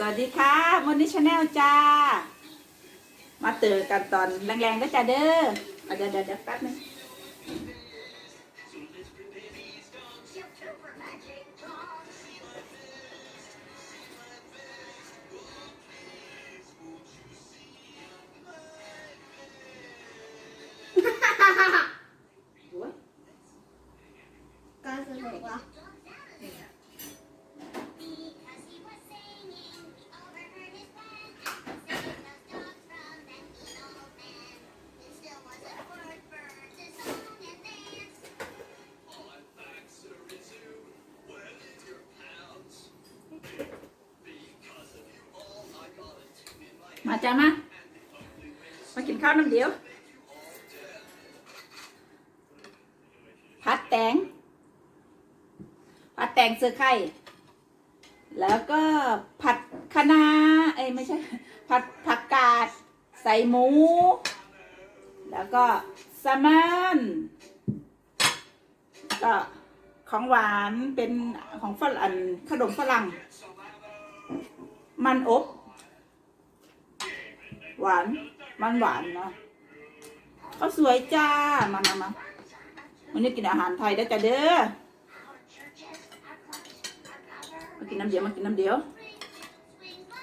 สวัสดีค่ะมอนิชแนลจ้า มาเจอกันตอนแรงๆก็จะเด้ออาเดี๋ยวเดี๋ยวเดี๋ยวแป๊บนึง มาจ้ามา มากินข้าวน้ำเดียวพัดแตง ผัดแตงเสือไข่ แล้วก็ผัดคะน้าเอ้ยไม่ใช่ ผัดผักกาด ใส่หมู แล้วก็แซลมอนก็ของหวานเป็นของฝรั่งขนมฝรั่ง มันอบ หวาน มันหวานนะก็สวยจ้า มามามาวันนี้กินอาหารไทยได้จ้ะเด้อ มากินน้ำเดียว มากินน้ำเดียว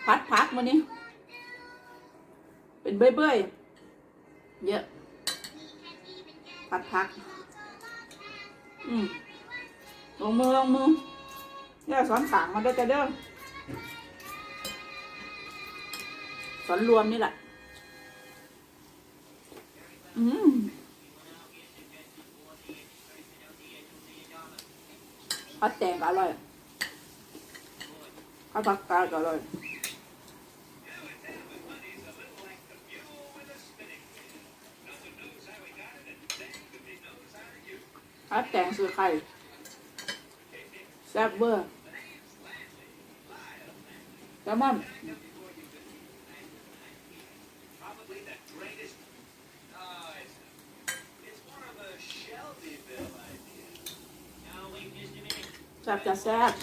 พัดพักวันนี้เป็นเบื่อเบื่อๆเยอะ พัดพัก อืมลงมือลงมือเดี๋ยวสอนขางมาได้จ้ะเด้อสอนรวมนี่แหละ อืมผัดแตงก็อร่อยผัดผักกาดก็อร่อยผัดแตงซื้อไข่แซ่บเบอร์แซลมอน probably the greatest. Chop that sap.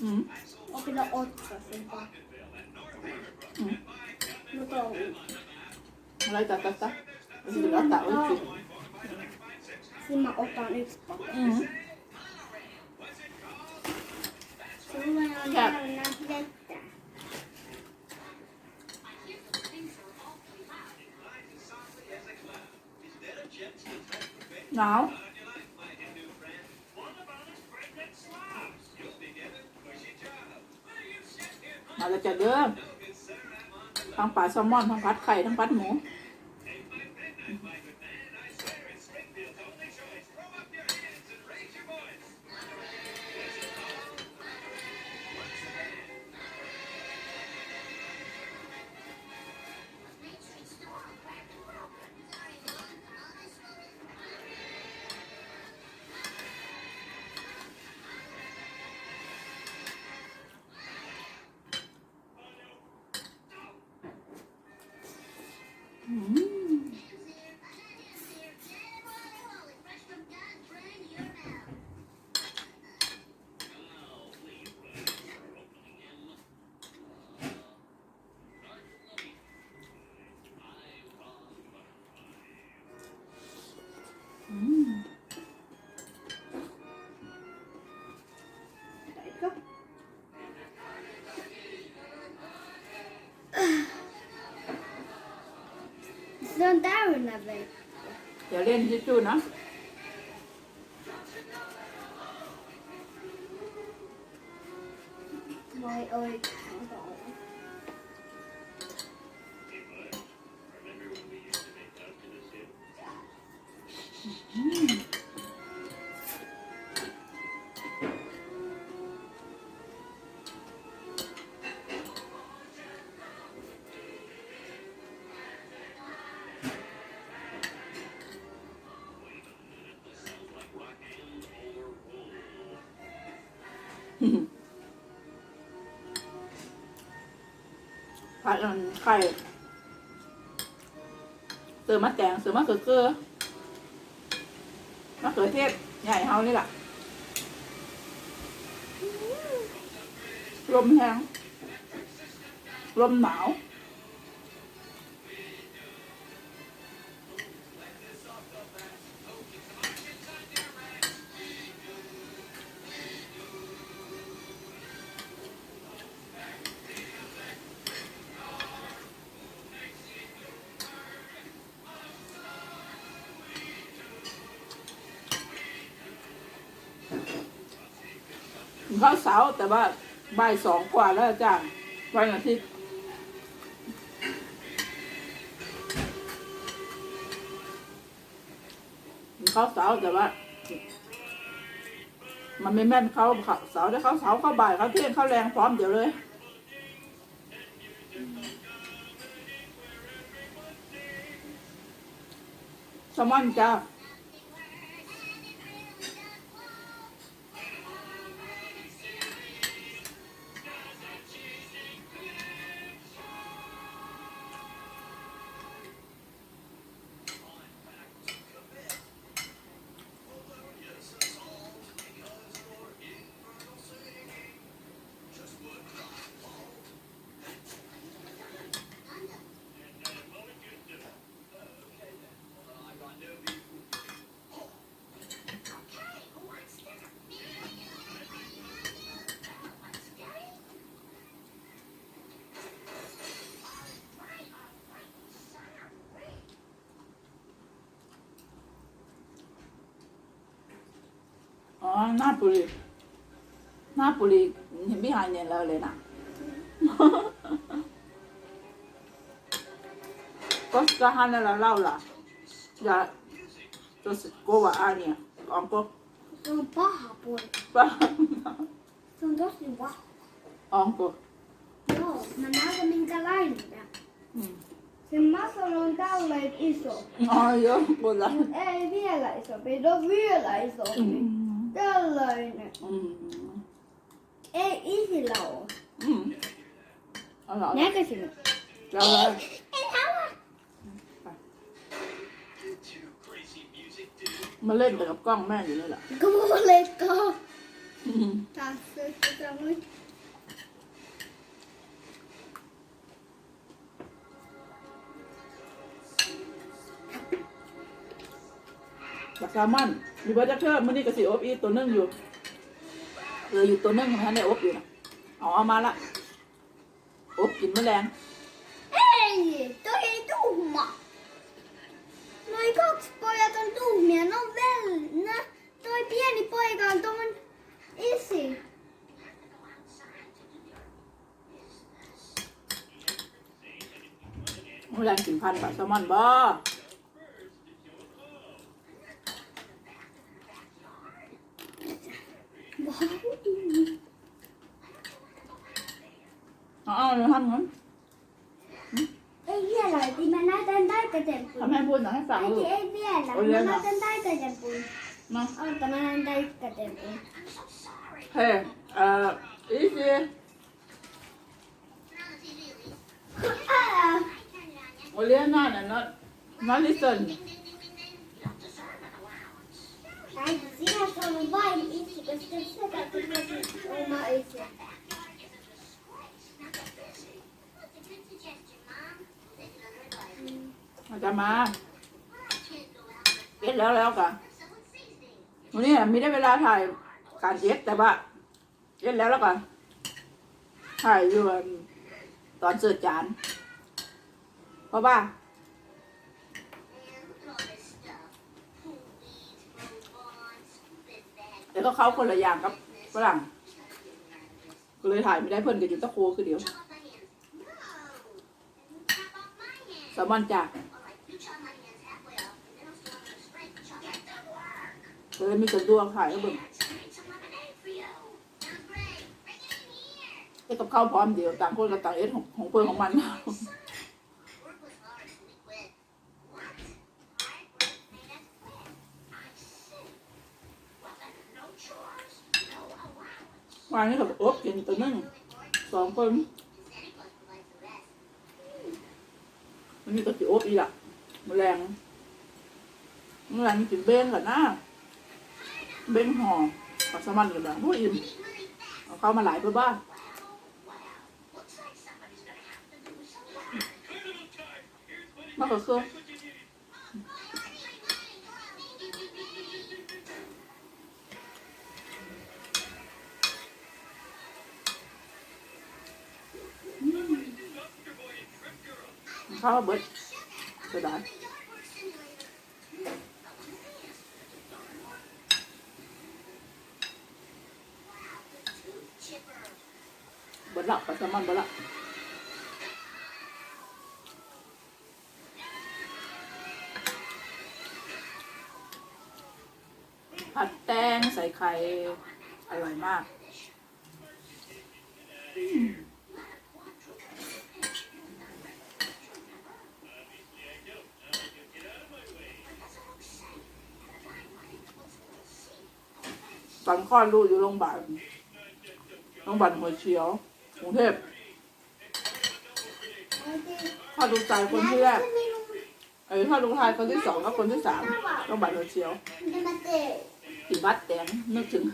Mm. Och vill ha åtta fimpar. Mm. Då tar vi. Wala ito, ito, ito. Hindi ka tao. Sima opa ang ispa. Mm. mm. แล้วก็อะไรจ้ะจ้ะจะมันจะเริ่มาอดตอนนี้ปะอืมซื้อมาแล้วน้ำเล็กจ้ะหนาวมาแล้วจะเด้อทั้งปลาแซลมอนทั้งพัดไข่ทั้งพัดหมู เดินได้หรือนะเบเดี๋ยวเล่นจิ้จูๆเนาะบอยเอ้ย ผัดอันไข่เสือมะแตงเสือมะเขือเกลือมะเขือเทศใหญ่เฮานี่แหละลมแห้งลมหนาว ขาเสาร์แต่ว่าบ่ายสองกว่าแล้วอาจารย์วันอาทิตย์เขาเสาร์แต่ว่า มันไม่แม่นเขาเสาร์ได้เขาเสาร์เข้าบ่ายเขาเที่ยงเขาแรงพร้อมเดี๋ยวเลยแซลมอนจ้า อ๋อหน้าปุรีหน้าปุรีเห็นพี่หายเนี่ยแล้วเลยนะ Koska hänellä laulaa? Ja tosi kova ääni. Onko? Se on paha poika. Se on tosi vahva. Onko? Joo, mä näytän minkälainen. Mm. Se masal on tälleen iso. No joo, kyllä. Mut ei vielä isompi. Se on vielä isompi. Mm. Tällainen. Mm. Ei isillä ole. Mm. Ala, ala. Näkö sinä? Laulaa. En halua. Too crazy music, dude. มาเล่นแต่กับกล้องแม่อยู่นี่ แหละ Kuuletko? อืม Tässä sitä nyt. บักแซลมอนมีบัตเตอร์มันนี่ก็สิอบอีตัวนึงอยู่เอออยู่ตัวนึงมันได้อบอยู่นะเอาเอามาละอบกินแมลง Ei, toi ei tuhma. Noi kaksi pojat on tuhmia. Ne on vel... Nä, toi pieni poika on tuon isi. แมลงกินพันธุ์บักแซลมอนบ่ เอาเอาเดี๋ยวทำงั้น Ei vielä, äiti. Mä näytän taikatempun. ทำให้พูดหน่อยให้ฟังลู Äiti, ก ei vielä. Oi, Mä Lena. näytän taikatempun. เนาะ Ota, mä näytän taikatempun. เฮ้เอ่ออีซี Älä. โอเลีย น่าเนี่ยนะมาลิสัน Äiti, sinä sanoo vain isi, koska sä katsoit oma isi. อาจจะมา เอ็ดแล้วแล้วกันวันนี้มีได้เวลาถ่ายการเอ็ดแต่ว่าเอ็ดแล้วแล้วกันถ่ายอยู่ตอนเสิร์ฟจาน เพราะว่าแต่ก็เขาคนละอย่างกับฝรั่งก็เลยถ่ายไม่ได้เพิ่นกับอยู่ตะโคคือเดียวแซลมอนจ้ะ เลยมีส่วนดวงถ่ายแล้วเบิ่งไอ้กับข้าวพร้อมเดียวต่างคนกับต่างเอ็ดของของเพิ่อนของมันวานนี้กับอบกินตัวนึงสองคนมันมีกระจิอบอีกอะแมลงแมลงกินเบ้งกันนะ เบ้งห่อปักสมันกันนะโอ้ยอิ่มเอาเข้ามาหลายไปบ้านมากกว่าเครื่องข้าวเบิดเสียดาย เบิดละปัสสมันบิดละผัดแตงใส่ไข่อร่อยมากอืมตอนคลอดลูกอยู่โรงพยาบาลโรงพยาบาลหัวเฉียว กรุงเทพคลอดลูกชายคนที่แรกเออคลอดลูกชายคนที่สองแล้วคนที่สามโรงบาลหัวเฉียว Det med det. ติบัดแตงนึกถึง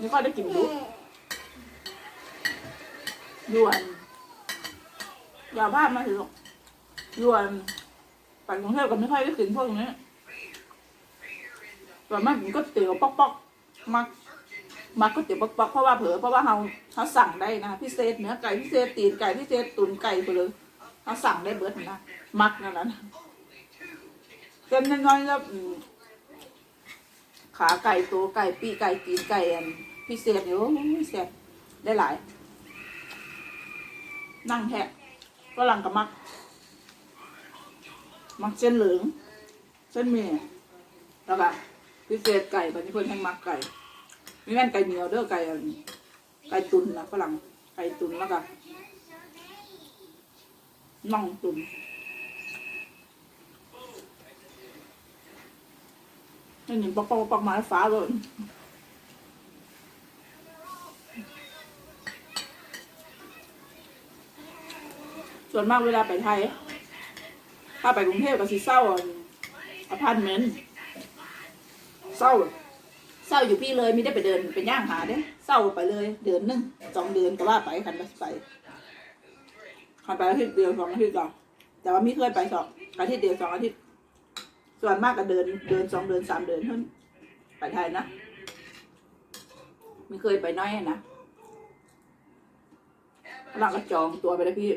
นี่ก็ได้กินดุยวนยาพลามาถึงยวนปั่นกรุงเทพก็ไม่ค่อยได้กินพวกนี้ ส่วนมากกินก็เตี๋ยวป๊อกป๊อกๆมักมักก็เตี๋ยวป๊อกป๊อกๆเพราะว่าเผลอเพราะว่าเราเขาสั่งได้นะพิเศษเนื้อไก่พิเศษตีนไก่พิเศษตุ๋นไก่ไปเลยเขาสั่งได้เบิดนะมักนั่นนะเส้นน้อยๆแล้วขาไก่ตัวไก่ปีไก่ตีนไก่อันพิเศษอยู่แซ่บได้หลาย นั่งแทะฝรั่งกับมัก มักเส้นเหลืองเส้นหมี่แล้วก็ พิเศษไก่ตอนนี้เพิ่นให้มักไก่ไม่แม่นไก่เหนียวเด้อไก่อันไก่ตุนนะฝรั่งไก่ตุนแล้วก็น่องตุนนี่หนึ่งปอกปอกปอกมาฟ้าเลยส่วนมากเวลาไปไทย ถ้าไปกรุงเทพก็สิเศร้าอพาร์ตเมนต์ เศร้าเศร้าอยู่พี่เลยไม่ได้ไปเดินไปย่างหาเด้เศร้าไปเลยเดือนหนึงสองเดือนก็ว่าไปคันไปไปคันไปอาทิตย์เดียวสองอาทิตย์ก่อนแต่ว่ามีเคยไปสองอาทิตย์เดียวสองอาทิตย์ส่วนมากก็เดินเดินสองเดือนสามเดือนเท่านั้นไปไทยนะไม่เคยไปน้อยนะหลังก็จองตัวไปแล้วพี่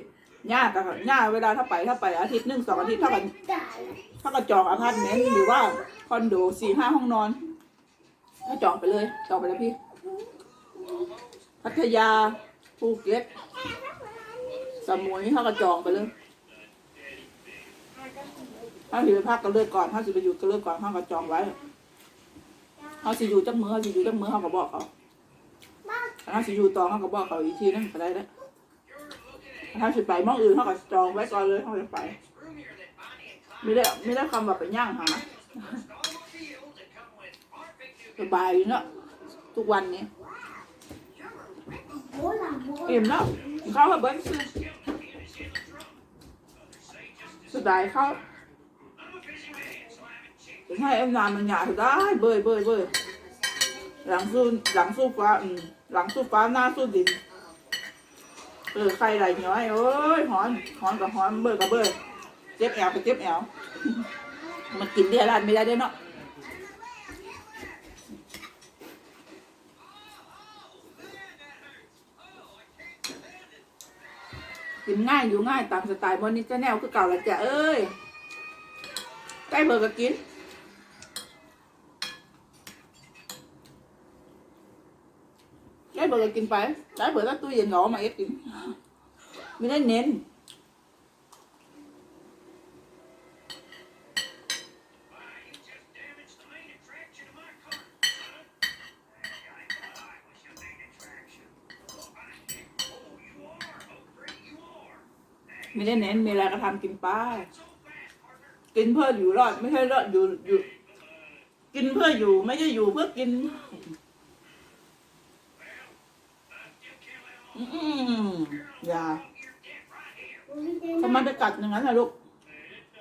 ย่ากับย่าเวลาถ้าไปถ้าไปอาทิตย์หนึ่งสองอาทิตย์ถ้ากัน ถ้าก็จองอพาร์ตเมนต์หรือว่าคอนโดสี่ห้าห้องนอนก็จองไปเลยจองไปแล้วพี่ พัทยาภูเก็ตสมุยเขาก็จองไปเลยถ้าสิไปพักก็เลิกก่อนถ้าสิไปอยู่ก็เลิกก่อนเขาก็จองไว้เขาสิอยู่จักมือเขาสิอยู่จักมือเขาก็บอกเขาถ้าสิอยู่ต่อเขาก็บอกเขาอีกทีนึงก็ได้แล้วถ้าสิไปมองอื่นเขาก็จองไว้ก่อนเลยเขาจะไป ไม่ได้ไม่ได้คำว่าไปย่างหาสบายเนาะทุกวันนี้ Hålla, hålla. อิ่มแล้วเขาก็เบิ้ลซื้อสบายเขาถึงให้เอ็มนานมันหยาดได้เบยเบยเบยหลังสู้หลังสู้ฟ้าอืมหลังสู้ฟ้าหน้าสู้ดินเออใครไหลย้อยโอ้ยหอนหอนกับหอนเบยกับเบย จ็บแอวไปเจ็บแอวมันกินเดียรันไม่ได้ด้อเนาะกินง่ายอยู่ง่ายตามสไตล์บนนี้จะแนวคือเก่าแล้วจ้ะเอ้ยใกล้เบอร์ก็กินใกล้เบอร์ก็กินไปใกล้เบอร์แล้วตู้เย็นหนอมาเอ็ดกินไม่ได้เน้น ไม่ได้เน้นมีอะไรก็ทำกินไปกินเพื่ออยู่รอด ไม่ใช่รอดอยู่อยู่ กินเพื่ออยู่ไม่ใช่อยู่เพื่อกิน อืมอย่าทำไมไปกัดอย่างนั้นล่ะลูก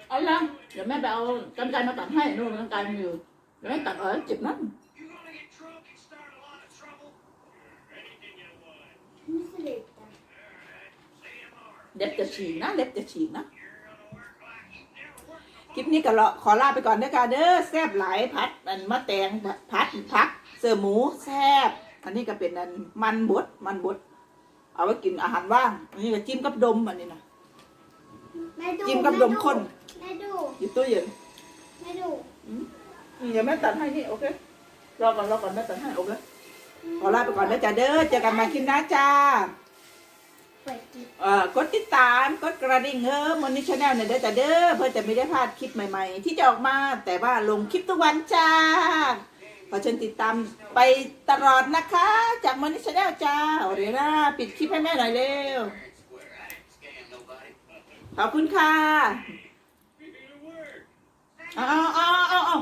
เอาละเดี๋ยวแม่ไปเอากรรไกรมาตัดให้นู่นกรรไกรมันอยู่เดี๋ยวแม่ตัดเออเจ็บนั่น เล็บจะฉีกนะ เล็บจะฉีกนะ You're gonna work like you never worked คลิปนี้ก็รอขอลาไปก่อนเด้อค่ะเด้อแซ่บหลายพัดอันมะแตงพัดพัก เสื้อหมูแซ่บอันนี้ก็เป็นอันมันบดมันบดเอาไว้กินอาหารว่าง อันนี้ก็จิ้มกับดมอันนี้นะ Men då, จิ้มกับดมข้น Men då, อยู่ตู้เย็น men då. อืมเดี๋ยวแม่ตัดให้นี่โอเครอก่อนรอก่อนแม่ตัดให้โอเคขอลาไปก่อนเด้อจ้าเด้อเจอกันใหมาคลิปหน้าจ้า เกอ่อกดติดตามกดกระดิ่งเฮ้อมอนิชแนลเนี่ยเด้อแต่เด้อเพื่อจะไม่ได้พลาดคลิปใหม่ ๆ ที่จะออกมาแต่ว่าลงคลิปทุกวันจ้าขอเชิญติดตามไปตลอดนะคะ จากมอนิชแนลจ้าเรียวนะปิดคลิปให้แม่หน่อยเร็วขอบคุณค่ะอ๋เอาเอ๋อ